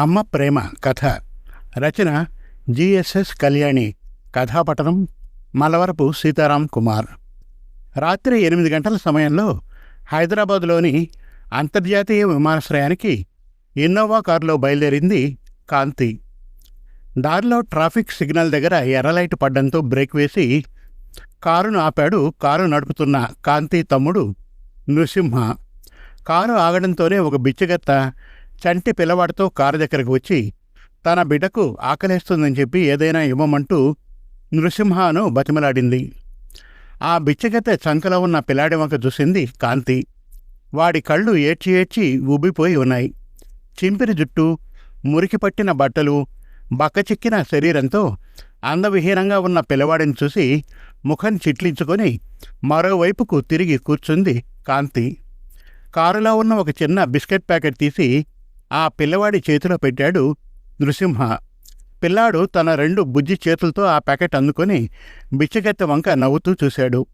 అమ్మ ప్రేమ కథ. రచన జిఎస్ఎస్ కళ్యాణి. కథాపఠనం మలవరపు సీతారాం కుమార్. రాత్రి ఎనిమిది గంటల సమయంలో హైదరాబాద్లోని అంతర్జాతీయ విమానాశ్రయానికి ఇన్నోవా కారులో బయలుదేరింది కాంతి. దారిలో ట్రాఫిక్ సిగ్నల్ దగ్గర ఎర్రలైట్ పడ్డంతో బ్రేక్ వేసి కారును ఆపాడు కారు నడుపుతున్న కాంతి తమ్ముడు నృసింహ. కారు ఆగడంతోనే ఒక బిచ్చగత్త చంటి పిల్లవాడితో కారు దగ్గరకు వచ్చి తన బిడ్డకు ఆకలేస్తుందని చెప్పి ఏదైనా ఇవ్వమంటూ నృసింహను బతిమలాడింది. ఆ బిచ్చగత్తె చంకలో ఉన్న పిల్లాడి వంక చూసింది కాంతి. వాడి కళ్ళు ఏడ్చి ఏడ్చి ఉబ్బిపోయి ఉన్నాయి. చింపిరి జుట్టు మురికి పట్టిన బట్టలు బక్కచిక్కిన శరీరంతో అందవిహీనంగా ఉన్న పిల్లవాడిని చూసి ముఖం చిట్లించుకొని మరోవైపుకు తిరిగి కూర్చుంది కాంతి. కారులో ఉన్న ఒక చిన్న బిస్కెట్ ప్యాకెట్ తీసి ఆ పిల్లవాడి చేతిలో పెట్టాడు నృసింహ. పిల్లాడు తన రెండు బుజ్జి చేతులతో ఆ ప్యాకెట్ అందుకొని బిచ్చగత్తె వంక నవ్వుతూ చూశాడు.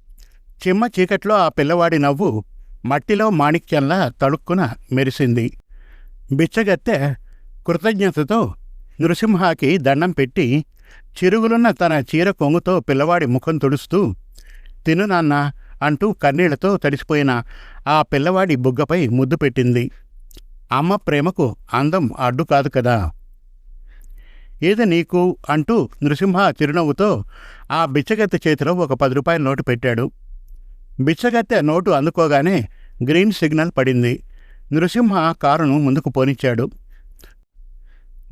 చిమ్మ చీకట్లో ఆ పిల్లవాడి నవ్వు మట్టిలో మాణిక్యంలా తడుక్కున మెరిసింది. బిచ్చగత్తె కృతజ్ఞతతో నృసింహాకి దండం పెట్టి చిరుగులున్న తన చీర కొంగుతో పిల్లవాడి ముఖం తుడుస్తూ తిను నాన్న అంటూ కన్నీళ్ళతో తడిసిపోయిన ఆ పిల్లవాడి బుగ్గపై ముద్దు పెట్టింది. అమ్మ ప్రేమకు అందం అడ్డు కాదు కదా. ఏది నీకు? అంటూ నృసింహ చిరునవ్వుతో ఆ బిచ్చగత్తె చేతిలో ఒక పది రూపాయల నోటు పెట్టాడు. బిచ్చగత్తె నోటు అందుకోగానే గ్రీన్ సిగ్నల్ పడింది. నృసింహ కారును ముందుకు పోనిచ్చాడు.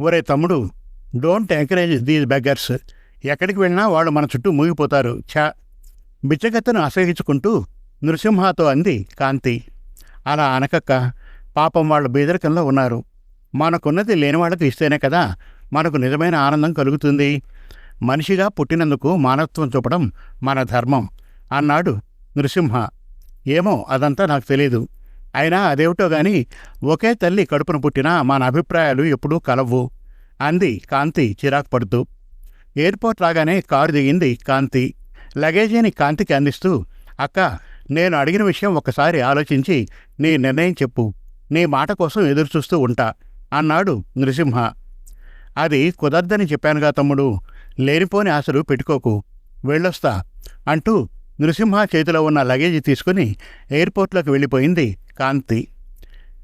ఒరే తమ్ముడు డోంట్ ఎంకరేజ్ దీస్ బెగ్గర్స్. ఎక్కడికి వెళ్ళినా వాళ్ళు మన చుట్టూ మూగిపోతారు. ఛా! బిచ్చగత్తెను అసహించుకుంటూ నృసింహతో అంది కాంతి. అలా అనకక్క పాపం వాళ్ళు బీదరికంలో ఉన్నారు. మనకున్నది లేని వాళ్ళకి ఇస్తేనే కదా మనకు నిజమైన ఆనందం కలుగుతుంది. మనిషిగా పుట్టినందుకు మానవత్వం చూపడం మన ధర్మం అన్నాడు నృసింహ. ఏమో అదంతా నాకు తెలియదు అయినా అదేమిటో గాని ఒకే తల్లి కడుపున పుట్టినా మన అభిప్రాయాలు ఎప్పుడూ కలవు. అంది కాంతి చిరాకు పడుతూ. ఎయిర్పోర్ట్ రాగానే కారు దిగింది కాంతి. లగేజీని కాంతికి అందిస్తూ అక్క నేను అడిగిన విషయం ఒకసారి ఆలోచించి నీ నిర్ణయం చెప్పు. నీ మాట కోసం ఎదురుచూస్తూ ఉంటా అన్నాడు నృసింహ. అది కుదరదని చెప్పానుగా తమ్ముడు లేనిపోని ఆశలు పెట్టుకోకు వెళ్ళొస్తా అంటూ నృసింహ చేతిలో ఉన్న లగేజీ తీసుకుని ఎయిర్పోర్ట్లోకి వెళ్ళిపోయింది కాంతి.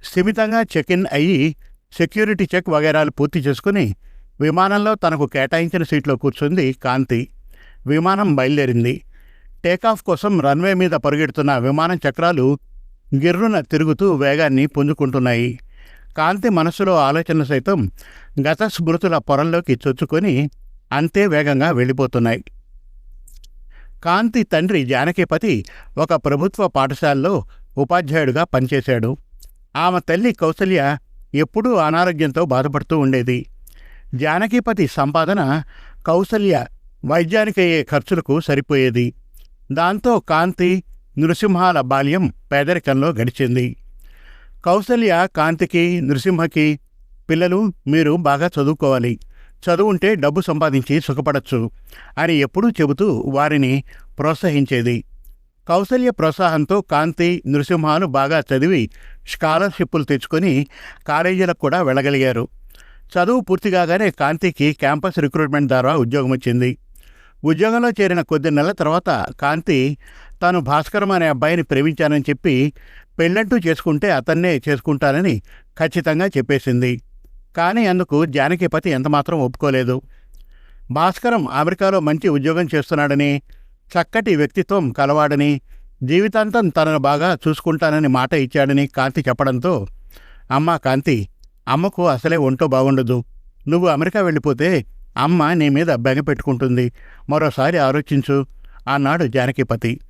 స్థిమితంగా చెక్ ఇన్ అయ్యి సెక్యూరిటీ చెక్ వగైరాలు పూర్తి చేసుకుని విమానంలో తనకు కేటాయించిన సీట్లో కూర్చుంది కాంతి. విమానం బయలుదేరింది. టేకాఫ్ కోసం రన్వే మీద పరుగెడుతున్న విమానం చక్రాలు గిర్రున తిరుగుతూ వేగాన్ని పుంజుకుంటున్నాయి. కాంతి మనస్సులో ఆలోచన సైతం గత స్మృతుల పొరల్లోకి చొచ్చుకొని అంతే వేగంగా వెళ్ళిపోతున్నాయి. కాంతి తండ్రి జానకిపతి ఒక ప్రభుత్వ పాఠశాలలో ఉపాధ్యాయుడిగా పనిచేశాడు. ఆమె తల్లి కౌసల్య ఎప్పుడూ అనారోగ్యంతో బాధపడుతూ ఉండేది. జానకిపతి సంపాదన కౌసల్య వైద్యానికయ్యే ఖర్చులకు సరిపోయేది. దాంతో కాంతి నృసింహాల బాల్యం పేదరికంలో గడిచింది. కౌసల్య కాంతికి నృసింహకి పిల్లలు మీరు బాగా చదువుకోవాలి. చదువుంటే డబ్బు సంపాదించి సుఖపడచ్చు అని ఎప్పుడూ చెబుతూ వారిని ప్రోత్సహించేది. కౌసల్య ప్రోత్సాహంతో కాంతి నృసింహాలు బాగా చదివి స్కాలర్షిప్పులు తెచ్చుకొని కాలేజీలకు కూడా వెళ్ళగలిగారు. చదువు పూర్తిగానే కాంతికి క్యాంపస్ రిక్రూట్మెంట్ ద్వారా ఉద్యోగం వచ్చింది ఉద్యోగంలో చేరిన కొద్ది నెలల తర్వాత కాంతి తాను భాస్కరం అనే అబ్బాయిని ప్రేమించానని చెప్పి పెళ్ళంటూ చేసుకుంటే అతన్నే చేసుకుంటానని ఖచ్చితంగా చెప్పేసింది. కానీ అందుకు జానకిపతి ఎంతమాత్రం ఒప్పుకోలేదు. భాస్కరం అమెరికాలో మంచి ఉద్యోగం చేస్తున్నాడని చక్కటి వ్యక్తిత్వం కలవాడని జీవితాంతం తనను బాగా చూసుకుంటానని మాట ఇచ్చాడని కాంతి చెప్పడంతో అమ్మా కాంతి అమ్మకు అసలే ఒంటో బాగుండదు. నువ్వు అమెరికా వెళ్ళిపోతే అమ్మ నీ మీద బెగ పెట్టుకుంటుంది. మరోసారి ఆలోచించు అన్నాడు జానకిపతి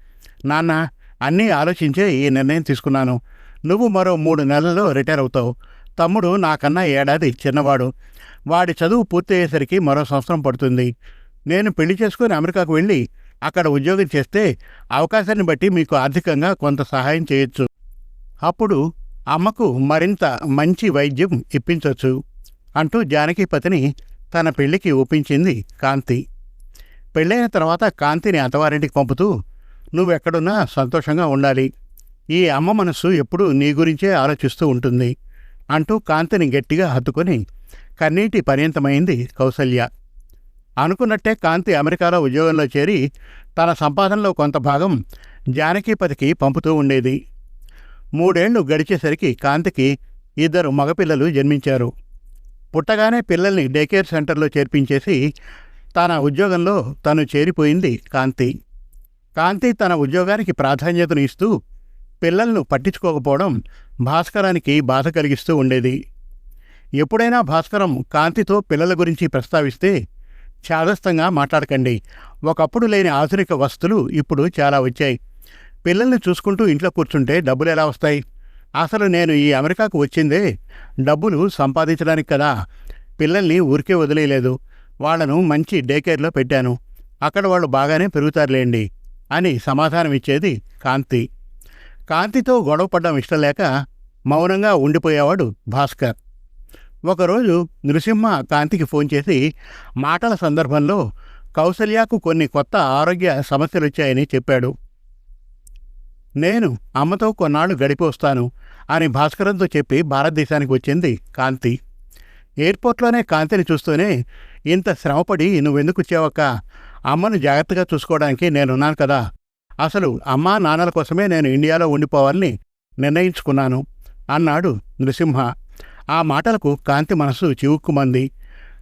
నాన్న అన్నీ ఆలోచించే ఈ నిర్ణయం తీసుకున్నాను. నువ్వు మరో మూడు నెలల్లో రిటైర్ అవుతావు. తమ్ముడు నాకన్నా ఏడాది చిన్నవాడు. వాడి చదువు పూర్తయ్యేసరికి మరో సంవత్సరం పడుతుంది. నేను పెళ్ళి చేసుకుని అమెరికాకు వెళ్ళి అక్కడ ఉద్యోగం చేస్తే అవకాశాన్ని బట్టి మీకు ఆర్థికంగా కొంత సహాయం చేయొచ్చు. అప్పుడు అమ్మకు మరింత మంచి వైద్యం ఇప్పించవచ్చు అంటూ జానకిపతిని తన పెళ్ళికి ఒప్పించింది కాంతి. పెళ్ళైన తర్వాత కాంతిని అత్తవారింటికి పంపుతూ నువ్వెక్కడున్నా సంతోషంగా ఉండాలి. ఈ అమ్మ మనస్సు ఎప్పుడూ నీ గురించే ఆలోచిస్తూ ఉంటుంది. అంటూ కాంతిని గట్టిగా హత్తుకొని కన్నీటి పర్యంతమైంది కౌసల్య. అనుకున్నట్టే కాంతి అమెరికాలో ఉద్యోగంలో చేరి తన సంపాదనలో కొంత భాగం జానకీపతికి పంపుతూ ఉండేది. మూడేళ్ళు గడిచేసరికి కాంతికి ఇద్దరు మగపిల్లలు జన్మించారు. పుట్టగానే పిల్లల్ని డేకేర్ సెంటర్లో చేర్పించేసి తన ఉద్యోగంలో తను చేరిపోయింది కాంతి. కాంతి తన ఉద్యోగానికి ప్రాధాన్యతను ఇస్తూ పిల్లలను పట్టించుకోకపోవడం భాస్కరానికి బాధ కలిగిస్తూ ఉండేది. ఎప్పుడైనా భాస్కరం కాంతితో పిల్లల గురించి ప్రస్తావిస్తే చాదస్తంగా మాట్లాడకండి. ఒకప్పుడు లేని ఆధునిక వస్తువులు ఇప్పుడు చాలా వచ్చాయి. పిల్లల్ని చూసుకుంటూ ఇంట్లో కూర్చుంటే డబ్బులు ఎలా వస్తాయి? అసలు నేను ఈ అమెరికాకు వచ్చిందే డబ్బులు సంపాదించడానికి కదా. పిల్లల్ని ఊరికే వదిలేయలేదు. వాళ్ళను మంచి డే కేర్లో పెట్టాను. అక్కడ వాళ్ళు బాగానే పెరుగుతారులేండి. అని సమాధానమిచ్చేది కాంతి. కాంతితో గొడవపడ్డం ఇష్టం లేక మౌనంగా ఉండిపోయేవాడు భాస్కర్. ఒకరోజు నృసింహ కాంతికి ఫోన్ చేసి మాటల సందర్భంలో కౌసల్యాకు కొన్ని కొత్త ఆరోగ్య సమస్యలొచ్చాయని చెప్పాడు. నేను అమ్మతో కొన్నాళ్ళు గడిపి వస్తాను అని భాస్కరంతో చెప్పి భారతదేశానికి వచ్చింది కాంతి. ఎయిర్పోర్ట్లోనే కాంతిని చూస్తూనే ఇంత శ్రమపడి నువ్వెందుకు వచ్చావక్క? అమ్మను జాగ్రత్తగా చూసుకోవడానికి నేనున్నాను కదా. అసలు అమ్మా నాన్నల కోసమే నేను ఇండియాలో ఉండిపోవాలని నిర్ణయించుకున్నాను అన్నాడు నృసింహ. ఆ మాటలకు కాంతి మనసు చివుక్కుమంది.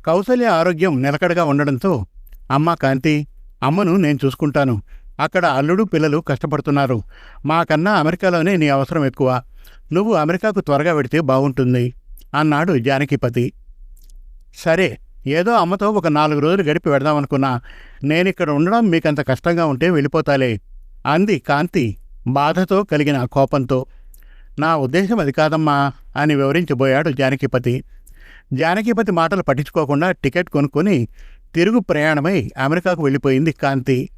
కౌసల్య ఆరోగ్యం నిలకడగా ఉండడంతో అమ్మా కాంతి అమ్మను నేను చూసుకుంటాను. అక్కడ అల్లుడు పిల్లలు కష్టపడుతున్నారు. మాకన్నా అమెరికాలోనే నీ అవసరం ఎక్కువ. నువ్వు అమెరికాకు త్వరగా వెడితే బాగుంటుంది అన్నాడు జానకిపతి. సరే ఏదో అమ్మతో ఒక నాలుగు రోజులు గడిపి వెడదామనుకున్నా నేనిక్కడ ఉండడం మీకంత కష్టంగా ఉంటే వెళ్ళిపోతాలే అంది కాంతి బాధతో కలిగిన కోపంతో. నా ఉద్దేశం అది కాదమ్మా అని వివరించబోయాడు జానకిపతి. జానకిపతి మాటలు పట్టించుకోకుండా టికెట్ కొనుక్కొని తిరుగు ప్రయాణమై అమెరికాకు వెళ్ళిపోయింది కాంతి.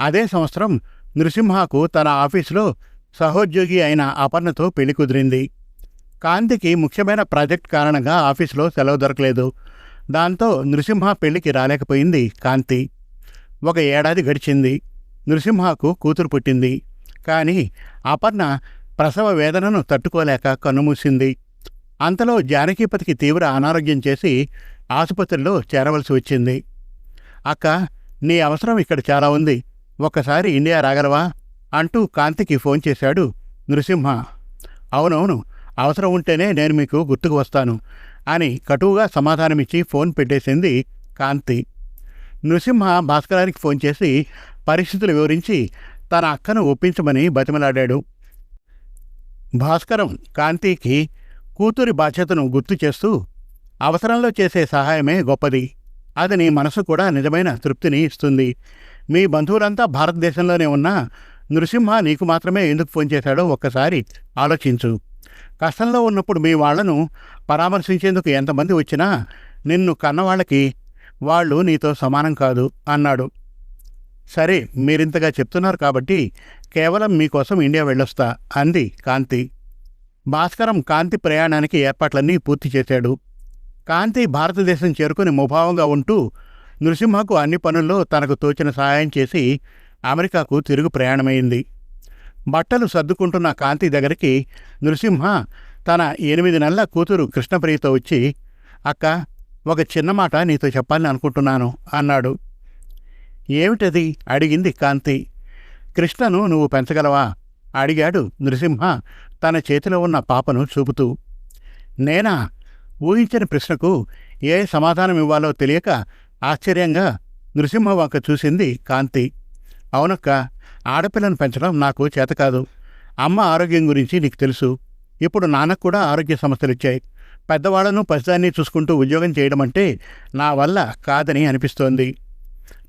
అదే సంవత్సరం నృసింహకు తన ఆఫీసులో సహోద్యోగి అయిన అపర్ణతో పెళ్ళి కుదిరింది. కాంతికి ముఖ్యమైన ప్రాజెక్ట్ కారణంగా ఆఫీసులో సెలవు దొరకలేదు. దాంతో నృసింహ పెళ్ళికి రాలేకపోయింది కాంతి. ఒక ఏడాది గడిచింది. నృసింహకు కూతురు పుట్టింది. కానీ అపర్ణ ప్రసవ వేదనను తట్టుకోలేక కన్నుమూసింది. అంతలో జానకీపతికి తీవ్ర అనారోగ్యం చేసి ఆసుపత్రిలో చేరవలసి వచ్చింది. అక్క నీ అవసరం ఇక్కడ చాలా ఉంది. ఒక్కసారి ఇండియా రాగలవా? అంటూ కాంతికి ఫోన్ చేశాడు నృసింహ. అవునవును. అవసరం ఉంటేనే నేను మీకు గుర్తుకు వస్తాను. అని కటువుగా సమాధానమిచ్చి ఫోన్ పెట్టేసింది కాంతి. నృసింహ భాస్కరానికి ఫోన్ చేసి పరిస్థితులు వివరించి తన అక్కను ఒప్పించమని బతిమలాడాడు. భాస్కరం కాంతికి కూతురి బాధ్యతను గుర్తు చేస్తూ అవసరంలో చేసే సహాయమే గొప్పది. అది నీ మనసు కూడా నిజమైన తృప్తిని ఇస్తుంది. మీ బంధువులంతా భారతదేశంలోనే ఉన్నా నృసింహ నీకు మాత్రమే ఎందుకు ఫోన్ చేశాడో ఒక్కసారి ఆలోచించు. కష్టంలో ఉన్నప్పుడు మీ వాళ్ళను పరామర్శించేందుకు ఎంతమంది వచ్చినా నిన్ను కన్నవాళ్ళకి వాళ్ళు నీతో సమానం కాదు అన్నాడు. సరే మీరింతగా చెప్తున్నారు కాబట్టి కేవలం మీకోసం ఇండియా వెళ్ళొస్తా అంది కాంతి. భాస్కరం కాంతి ప్రయాణానికి ఏర్పాట్లన్నీ పూర్తి చేశాడు. కాంతి భారతదేశం చేరుకుని ముభావంగా ఉంటూ నృసింహకు అన్ని పనుల్లో తనకు తోచిన సహాయం చేసి అమెరికాకు తిరుగు ప్రయాణమైంది. బట్టలు సర్దుకుంటున్న కాంతి దగ్గరికి నృసింహ తన ఎనిమిది నెలల కూతురు కృష్ణప్రియతో వచ్చి అక్క ఒక చిన్న మాట నీతో చెప్పాలని అనుకుంటున్నాను అన్నాడు. ఏమిటది? అడిగింది కాంతి. కృష్ణను నువ్వు పెంచగలవా? అడిగాడు నృసింహ తన చేతిలో ఉన్న పాపను చూపుతూ. నేనా? ఊహించిన ప్రశ్నకు ఏ సమాధానం ఇవ్వాలో తెలియక ఆశ్చర్యంగా నృసింహ వంక చూసింది కాంతి. అవునక్క ఆడపిల్లను పెంచడం నాకు చేతకాదు అమ్మ ఆరోగ్యం గురించి నీకు తెలుసు. ఇప్పుడు నాన్నకు కూడా ఆరోగ్య సమస్యలు ఇచ్చాయి పెద్దవాళ్ళను పసిదాన్ని చూసుకుంటూ ఉద్యోగం చేయడం అంటే నా వల్ల కాదని అనిపిస్తోంది.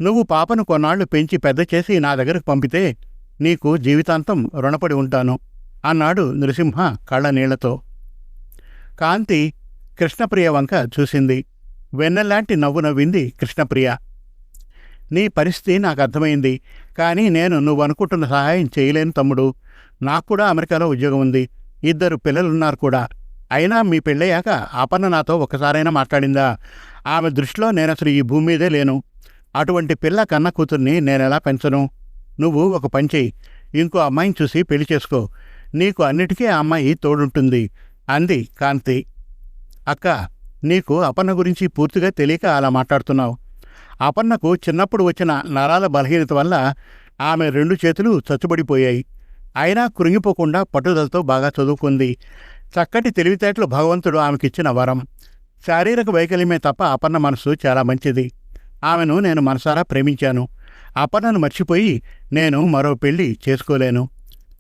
నువ్వు పాపను కొన్నాళ్ళు పెంచి పెద్ద చేసి నా దగ్గరకు పంపితే నీకు జీవితాంతం రుణపడి ఉంటాను అన్నాడు నృసింహ కళ్ళ నీళ్ళతో కాంతి కృష్ణప్రియ వంక చూసింది. వెన్నెలాంటి నవ్వు నవ్వింది కృష్ణప్రియ. నీ పరిస్థితి నాకు అర్థమైంది. కానీ నేను నువ్వు అనుకుంటున్న సహాయం చేయలేను తమ్ముడు. నాకు కూడా అమెరికాలో ఉద్యోగం ఉంది. ఇద్దరు పిల్లలున్నారు కూడా. అయినా మీ పెళ్ళయ్యాక ఆపన్న నాతో ఒకసారైనా మాట్లాడిందా? ఆమె దృష్టిలో నేను అసలు ఈ భూమి మీదే లేను. అటువంటి పిల్ల కన్న కూతుర్ని నేనెలా పెంచను? నువ్వు ఒక పని చెయ్యి. ఇంకో అమ్మాయిని చూసి పెళ్ళి చేసుకో. నీకు అన్నిటికీ ఆ అమ్మాయి తోడుంటుంది. అంది కాంతి. అక్క నీకు అపన్న గురించి పూర్తిగా తెలియక అలా మాట్లాడుతున్నావు. అపర్ణకు చిన్నప్పుడు వచ్చిన నరాల బలహీనత వల్ల ఆమె రెండు చేతులు చచ్చుబడిపోయాయి. అయినా కృంగిపోకుండా పట్టుదలతో బాగా చదువుకుంది. చక్కటి తెలివితేటలు భగవంతుడు ఆమెకిచ్చిన వరం. శారీరక వైకల్యమే తప్ప అపర్ణ మనసు చాలా మంచిది. ఆమెను నేను మనసారా ప్రేమించాను. అపర్ణను మర్చిపోయి నేను మరో పెళ్ళి చేసుకోలేను.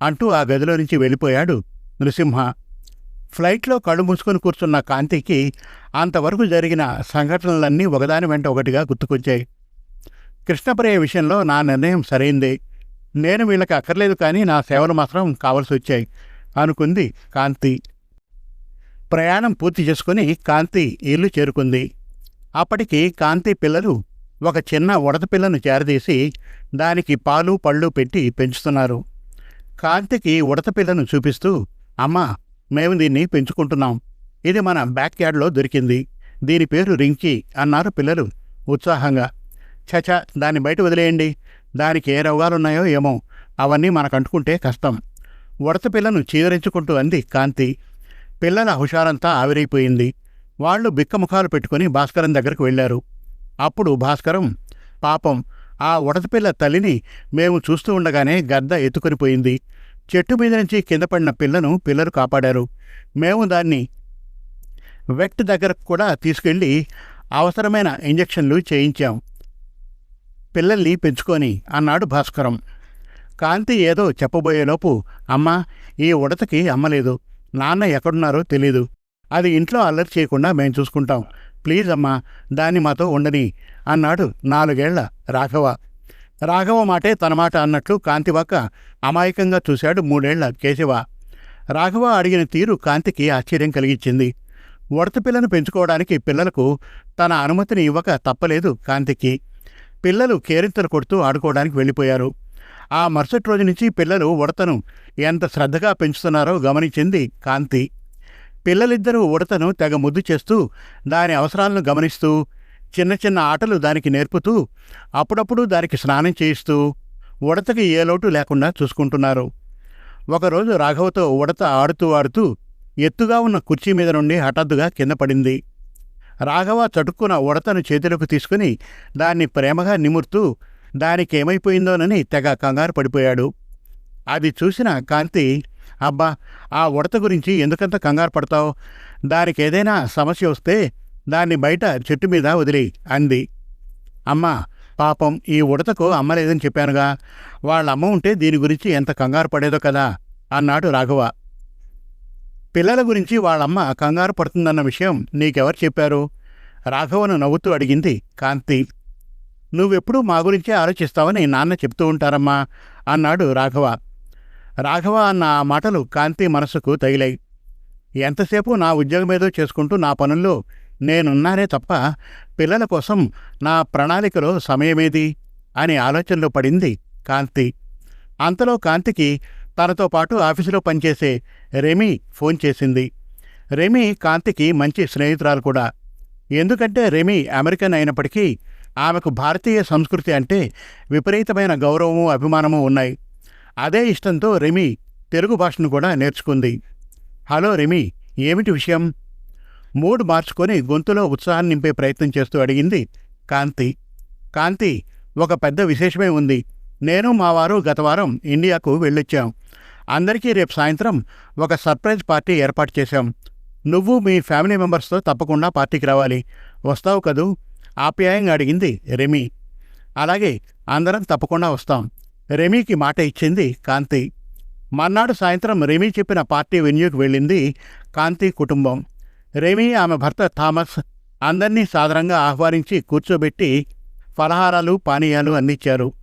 అంటూ ఆ గదిలో నుంచి వెళ్ళిపోయాడు నృసింహ. ఫ్లైట్లో కళ్ళు మూసుకొని కూర్చున్న కాంతికి అంతవరకు జరిగిన సంఘటనలన్నీ ఒకదాని వెంట ఒకటిగా గుర్తుకొచ్చాయి. కృష్ణప్రియ విషయంలో నా నిర్ణయం సరైంది. నేను వీళ్ళకి అక్కర్లేదు కానీ నా సేవలు మాత్రం కావలసి వచ్చాయి అనుకుంది కాంతి. ప్రయాణం పూర్తి చేసుకుని కాంతి ఇల్లు చేరుకుంది. అప్పటికి కాంతి పిల్లలు ఒక చిన్న ఉడత పిల్లను చేరదీసి దానికి పాలు పళ్ళు పెట్టి పెంచుతున్నారు. కాంతికి ఉడత పిల్లను చూపిస్తూ అమ్మా మేము దీన్ని పెంచుకుంటున్నాం. ఇది మన బ్యాక్ యార్డ్లో దొరికింది. దీని పేరు రింకీ అన్నారు పిల్లలు ఉత్సాహంగా. చచ దాన్ని బయట వదిలేయండి. దానికి ఏ రోగాలున్నాయో ఏమో. అవన్నీ మనకు అంటుకుంటే కష్టం. ఉడత పిల్లను చీదరించుకుంటూ అంది కాంతి. పిల్లల హుషారంతా ఆవిరైపోయింది. వాళ్ళు బిక్కముఖాలు పెట్టుకుని భాస్కరం దగ్గరకు వెళ్ళారు. అప్పుడు భాస్కరం పాపం ఆ ఉడతపిల్ల తల్లిని మేము చూస్తూ ఉండగానే గద్ద ఎత్తుకొనిపోయింది చెట్టు మీద నుంచి కింద పడిన పిల్లను పిల్లలు కాపాడారు. మేము దాన్ని వెట్ దగ్గరకు కూడా తీసుకెళ్ళి అవసరమైన ఇంజెక్షన్లు చేయించాం. పిల్లల్ని పెంచుకొని అన్నాడు భాస్కరం. కాంతి ఏదో చెప్పబోయేలోపు అమ్మా ఈ ఉడతకి అమ్మలేదు నాన్న ఎక్కడున్నారో తెలీదు. అది ఇంట్లో అల్లరి చేయకుండా మేం చూసుకుంటాం. ప్లీజ్ అమ్మా దాన్ని మాతో ఉండని అన్నాడు నాలుగేళ్ళ రాఘవ. రాఘవ మాటే తన మాట అన్నట్లు కాంతివాక అమాయకంగా చూశాడు మూడేళ్ళ కేశవ. రాఘవ అడిగిన తీరు కాంతికి ఆశ్చర్యం కలిగించింది. ఉడత పిల్లను పెంచుకోవడానికి పిల్లలకు తన అనుమతిని ఇవ్వక తప్పలేదు కాంతికి. పిల్లలు కేరింతలు కొడుతూ ఆడుకోవడానికి వెళ్ళిపోయారు. ఆ మరుసటి రోజు నుంచి పిల్లలు ఉడతను ఎంత శ్రద్ధగా పెంచుతున్నారో గమనించింది కాంతి. పిల్లలిద్దరూ ఉడతను తెగ ముద్దు చేస్తూ దాని అవసరాలను గమనిస్తూ చిన్న చిన్న ఆటలు దానికి నేర్పుతూ అప్పుడప్పుడు దానికి స్నానం చేయిస్తూ ఉడతకి ఏ లోటు లేకుండా చూసుకుంటున్నారు. ఒకరోజు రాఘవతో ఉడత ఆడుతూ ఆడుతూ ఎత్తుగా ఉన్న కుర్చీ మీద నుండి హఠాత్తుగా కింద పడింది. రాఘవ చటుక్కున ఉడతను చేతిలోకి తీసుకుని దాన్ని ప్రేమగా నిమురుతూ దానికేమైపోయిందోనని తెగ కంగారు పడిపోయాడు. అది చూసిన కాంతి అబ్బా ఆ ఉడత గురించి ఎందుకంత కంగారు పడతావు? దానికేదైనా సమస్య వస్తే దాన్ని బయట చెట్టు మీద వదిలి అంది. అమ్మా పాపం ఈ ఉడతకు అమ్మలేదని చెప్పానుగా. వాళ్ళ అమ్మ ఉంటే దీని గురించి ఎంత కంగారు పడేదో కదా అన్నాడు రాఘవ. పిల్లల గురించి వాళ్ళమ్మ కంగారు పడుతుందన్న విషయం నీకెవరు చెప్పారు? రాఘవను నవ్వుతూ అడిగింది కాంతి. నువ్వెప్పుడూ మా గురించే ఆలోచిస్తావని నాన్న చెప్తూ ఉంటారమ్మా అన్నాడు రాఘవ. రాఘవ అన్న ఆ మాటలు కాంతి మనసుకు తగిలాయి. ఎంతసేపు నా ఉద్యోగమేదో చేసుకుంటూ నా పనుల్లో నేనున్నానే తప్ప పిల్లల కోసం నా ప్రణాళికలో సమయమేది? అని ఆలోచనలో పడింది కాంతి. అంతలో కాంతికి తనతో పాటు ఆఫీసులో పనిచేసే రెమీ ఫోన్ చేసింది. రెమీ కాంతికి మంచి స్నేహితురాలు కూడా. ఎందుకంటే రెమీ అమెరికన్ అయినప్పటికీ ఆమెకు భారతీయ సంస్కృతి అంటే విపరీతమైన గౌరవము అభిమానము ఉన్నాయి. అదే ఇష్టంతో రెమీ తెలుగు భాషను కూడా నేర్చుకుంది. హలో రెమీ ఏమిటి విషయం? మూడ్ మార్చుకొని గొంతులో ఉత్సాహం నింపే ప్రయత్నం చేస్తూ అడిగింది కాంతి. కాంతి ఒక పెద్ద విశేషమే ఉంది. నేను మా వారు గత వారం ఇండియాకు వెళ్ళొచ్చాం. అందరికీ రేపు సాయంత్రం ఒక సర్ప్రైజ్ పార్టీ ఏర్పాటు చేశాం. నువ్వు మీ ఫ్యామిలీ మెంబర్స్తో తప్పకుండా పార్టీకి రావాలి. వస్తావు కదూ? ఆప్యాయంగా అడిగింది రెమీ. అలాగే అందరం తప్పకుండా వస్తాం. రెమీకి మాట ఇచ్చింది కాంతి. మర్నాడు సాయంత్రం రెమీ చెప్పిన పార్టీ వెన్యూకి వెళ్ళింది కాంతి కుటుంబం. రెమీ ఆమె భర్త థామస్ అందర్నీ సాధారణంగా ఆహ్వానించి కూర్చోబెట్టి ఫలహారాలు పానీయాలు అందించారు.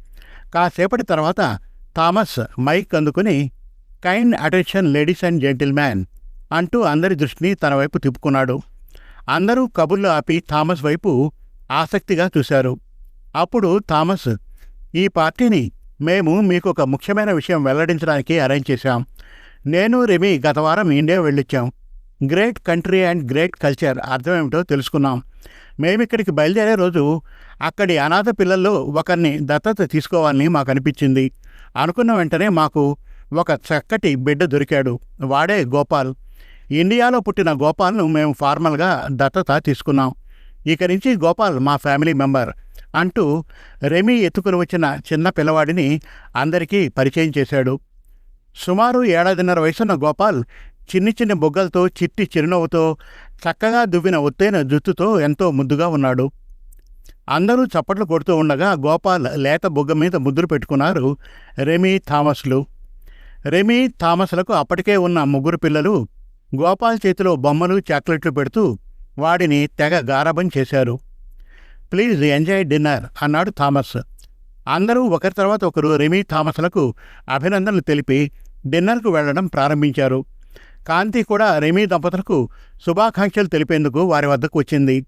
కాసేపటి తర్వాత థామస్ మైక్ అందుకుని kind attention ladies and gentleman అంటూ అందరి దృష్టిని తన వైపు తిప్పుకున్నాడు. అందరూ కబుర్లు ఆపి థామస్ వైపు ఆసక్తిగా చూశారు. అప్పుడు థామస్ ఈ పార్టీని మేము మీకు ఒక ముఖ్యమైన విషయం వెల్లడించడానికి అరేంజ్ చేశాం. నేను రెమీ గత వారం India వెళ్ళొచ్చాం. Great country and great culture అర్థమేమిటో తెలుసుకున్నాం మేమిక్కడికి బయలుదేరే రోజు అక్కడి అనాథ పిల్లల్లో ఒకరిని దత్తత తీసుకోవాలని మాకు అనిపించింది. అనుకున్న వెంటనే మాకు ఒక చక్కటి బిడ్డ దొరికాడు వాడే గోపాల్. ఇండియాలో పుట్టిన గోపాల్ను మేము ఫార్మల్గా దత్తత తీసుకున్నాం. ఇక నుంచి గోపాల్ మా ఫ్యామిలీ మెంబర్ అంటూ రెమీ ఎత్తుకుని వచ్చిన చిన్న పిల్లవాడిని అందరికీ పరిచయం చేశాడు. సుమారు ఏడాదిన్నర వయసున్న గోపాల్ చిన్ని చిన్ని బొగ్గలతో చిట్టి చిరునవ్వుతో చక్కగా దువ్విన ఒత్తైన జుత్తుతో ఎంతో ముద్దుగా ఉన్నాడు. అందరూ చప్పట్లు కొడుతూ ఉండగా గోపాల్ లేత బొగ్గ మీద ముద్దులు పెట్టుకున్నారు రెమీ థామస్లు. రెమీ థామస్లకు అప్పటికే ఉన్న ముగ్గురు పిల్లలు గోపాల్ చేతిలో బొమ్మలు చాక్లెట్లు పెడుతూ వాడిని తెగ గారాభం చేశారు. ప్లీజ్ ఎంజాయ్ డిన్నర్ అన్నాడు థామస్. అందరూ ఒకరి తర్వాత ఒకరు రెమీ థామస్లకు అభినందనలు తెలిపి డిన్నర్కు వెళ్ళడం ప్రారంభించారు. కాంతి కూడా రెమీ దంపతులకు శుభాకాంక్షలు తెలిపేందుకు వారి వద్దకు వచ్చింది.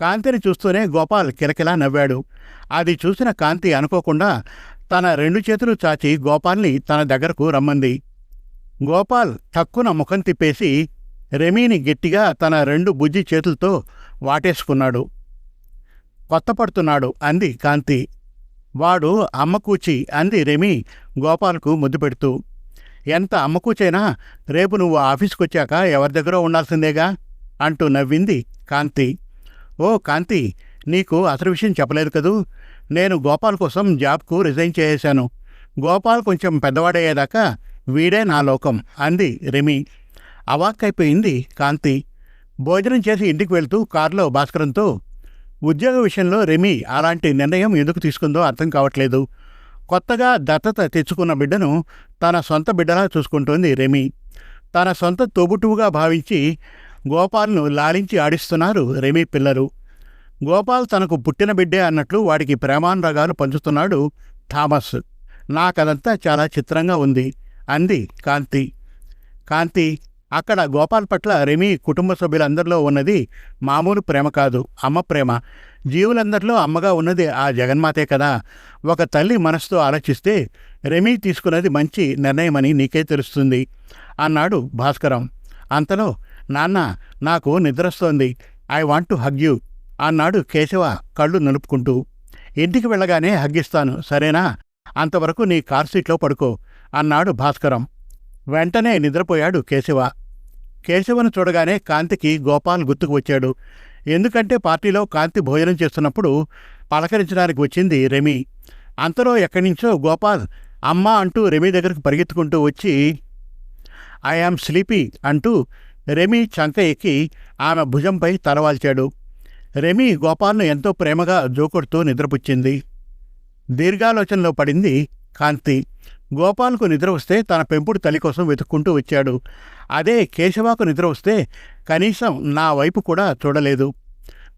కాంతిని చూస్తూనే గోపాల్ కిలకిలా నవ్వాడు. అది చూసిన కాంతి అనుకోకుండా తన రెండు చేతులు చాచి గోపాల్ని తన దగ్గరకు రమ్మంది. గోపాల్ టక్కున ముఖం తిప్పేసి రెమీని గట్టిగా తన రెండు బుజ్జి చేతులతో వాటేసుకున్నాడు. కొత్త పడుతున్నాడు అంది కాంతి. వాడు అమ్మకూచి అంది రెమీ గోపాల్కు ముద్దు పెడుతూ. ఎంత అమ్మకూచైనా? రేపు నువ్వు ఆఫీస్కొచ్చాక ఎవరి దగ్గర ఉండాల్సిందేగా? అంటూ నవ్వింది కాంతి. ఓ కాంతి నీకు అసలు విషయం చెప్పలేదు కదూ? నేను గోపాల్ కోసం జాబ్కు రిజైన్ చేసేశాను. గోపాల్ కొంచెం పెద్దవాడయ్యేదాకా వీడే నా లోకం అంది రిమి. అవాక్కైపోయింది కాంతి. భోజనం చేసి ఇంటికి వెళ్తూ కారులో భాస్కరంతో ఉద్యోగ విషయంలో రెమి అలాంటి నిర్ణయం ఎందుకు తీసుకుందో అర్థం కావట్లేదు. కొత్తగా దత్తత తెచ్చుకున్న బిడ్డను తన సొంత బిడ్డలా చూసుకుంటోంది రెమి. తన సొంత తోబుట్టువుగా భావించి గోపాల్ను లాలించి ఆడిస్తున్నారు రెమి పిల్లలు. గోపాల్ తనకు పుట్టిన బిడ్డే అన్నట్లు వాడికి ప్రేమానురాగాలు పంచుతున్నాడు థామస్. నాకదంతా చాలా చిత్రంగా ఉంది అంది కాంతి. కాంతి అక్కడ గోపాల్ పట్ల రెమీ కుటుంబ సభ్యులందరిలో ఉన్నది మామూలు ప్రేమ కాదు అమ్మ ప్రేమ. జీవులందరిలో అమ్మగా ఉన్నది ఆ జగన్మాతే కదా. ఒక తల్లి మనసుతో ఆలోచిస్తే రెమీ తీసుకున్నది మంచి నిర్ణయమని నీకే తెలుస్తుంది అన్నాడు భాస్కరం. అంతలో నాన్న నాకు నిద్రస్తోంది. I want to hug you అన్నాడు కేశవ కళ్ళు నలుపుకుంటూ. ఇంటికి వెళ్ళగానే హగ్గిస్తాను సరేనా? అంతవరకు నీ కార్ సీట్లో పడుకో అన్నాడు భాస్కరం. వెంటనే నిద్రపోయాడు కేశవ. కేశవను చూడగానే కాంతికి గోపాల్ గుర్తుకు వచ్చాడు. ఎందుకంటే పార్టీలో కాంతి భోజనం చేస్తున్నప్పుడు పలకరించడానికి వచ్చింది రెమి. అంతలో ఎక్కడి నుంచో గోపాల్ అమ్మ అంటూ రెమి దగ్గరకు పరిగెత్తుకుంటూ వచ్చి ఐ యామ్ స్లీపీ అంటూ రెమి చంక ఎక్కి ఆమె భుజంపై తలవాల్చాడు. రెమి గోపాల్ను ఎంతో ప్రేమగా జోకొడుతూ నిద్రపుచ్చింది. దీర్ఘాలోచనలో పడింది కాంతి. గోపాల్కు నిద్ర వస్తే తన పెంపుడు తల్లి కోసం వెతుక్కుంటూ వచ్చాడు. అదే కేశవాకు నిద్ర వస్తే కనీసం నా వైపు కూడా చూడలేదు.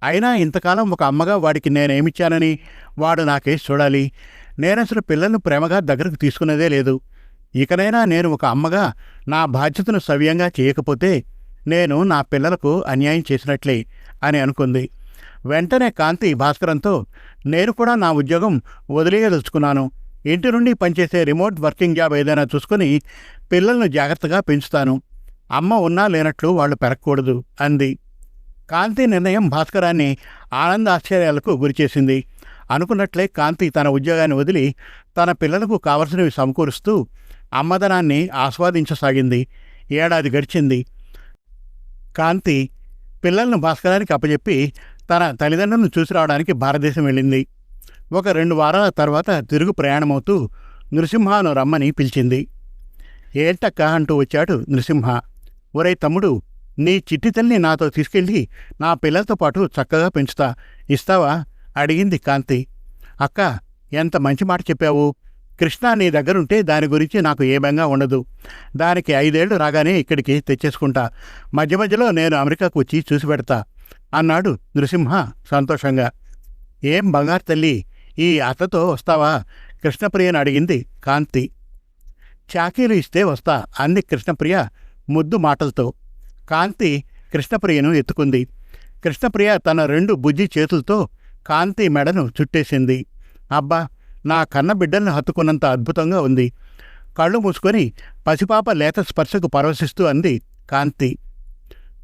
అయినా ఇంతకాలం ఒక అమ్మగా వాడికి నేనేమిచ్చానని వాడు నాకేసి చూడాలి? నేనసలు పిల్లలను ప్రేమగా దగ్గరకు తీసుకునేదే లేదు. ఇకనైనా నేను ఒక అమ్మగా నా బాధ్యతను సవ్యంగా చేయకపోతే నేను నా పిల్లలకు అన్యాయం చేసినట్లే అని అనుకుంది. వెంటనే కాంతి భాస్కరంతో నేను కూడా నా ఉద్యోగం వదిలేయదలుచుకున్నాను. ఇంటి నుండి పనిచేసే రిమోట్ వర్కింగ్ జాబ్ ఏదైనా చూసుకుని పిల్లలను జాగ్రత్తగా పెంచుతాను. అమ్మ ఉన్నా లేనట్లు వాళ్ళు పెరగకూడదు అంది. కాంతి నిర్ణయం భాస్కరాన్ని ఆనంద ఆశ్చర్యాలకు గురిచేసింది అనుకున్నట్లే కాంతి తన ఉద్యోగాన్ని వదిలి తన పిల్లలకు కావలసినవి సమకూరుస్తూ అమ్మదనాన్ని ఆస్వాదించసాగింది. ఏడాది గడిచింది. కాంతి పిల్లలను భాస్కరానికి అప్పచెప్పి తన తల్లిదండ్రులను చూసి రావడానికి భారతదేశం వెళ్ళింది. ఒక రెండు వారాల తర్వాత తిరుగు ప్రయాణమవుతూ నృసింహను రమ్మని పిలిచింది. ఏంటక్క? అంటూ వచ్చాడు నృసింహ. ఒరే తమ్ముడు నీ చిట్టి తల్లిని నాతో తీసుకెళ్ళి నా పిల్లలతో పాటు చక్కగా పెంచుతా. ఇస్తావా? అడిగింది కాంతి. అక్క ఎంత మంచి మాట చెప్పావు. కృష్ణ నీ దగ్గరుంటే దాని గురించి నాకు ఏ బెంగా ఉండదు. దానికి ఐదేళ్ళు రాగానే ఇక్కడికి తెచ్చేసుకుంటా. మధ్య మధ్యలో నేను అమెరికాకు వచ్చి చూసి పెడతా అన్నాడు నృసింహ సంతోషంగా. ఏం బంగారు తల్లి ఈ అత్తతో వస్తావా? కృష్ణప్రియను అడిగింది కాంతి. చాకీలు ఇస్తే వస్తా అంది కృష్ణప్రియ ముద్దు మాటలతో. కాంతి కృష్ణప్రియను ఎత్తుకుంది. కృష్ణప్రియ తన రెండు బుజ్జి చేతులతో కాంతి మెడను చుట్టేసింది. అబ్బా నా కన్న బిడ్డలను హత్తుకున్నంత అద్భుతంగా ఉంది. కళ్ళు మూసుకొని పసిపాప లేత స్పర్శకు పరవశిస్తూ అంది కాంతి.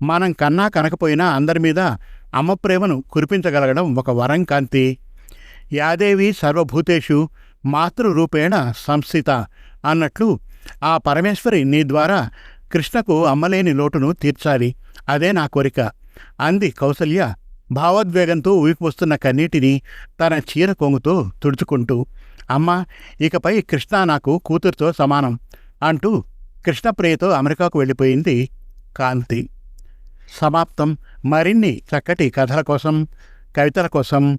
మనం కన్నా కనకపోయినా అందరి మీద అమ్మ ప్రేమను కురిపించగలగడం ఒక వరం కాంతి. యాదేవి సర్వభూతేషు మాతృరూపేణ సంస్థిత అన్నట్లు ఆ పరమేశ్వరి నీ ద్వారా కృష్ణకు అమ్మలేని లోటును తీర్చాలి. అదే నా కోరిక. అంది కౌసల్య భావోద్వేగంతో ఊపిపోస్తున్న కన్నీటిని తన చీర కొంగుతో తుడుచుకుంటూ. అమ్మా ఇకపై కృష్ణ నాకు కూతురుతో సమానం అంటూ కృష్ణప్రియతో అమెరికాకు వెళ్ళిపోయింది కాంతి. సమాప్తం. మరిన్ని చక్కటి కథల కోసం కవితల కోసం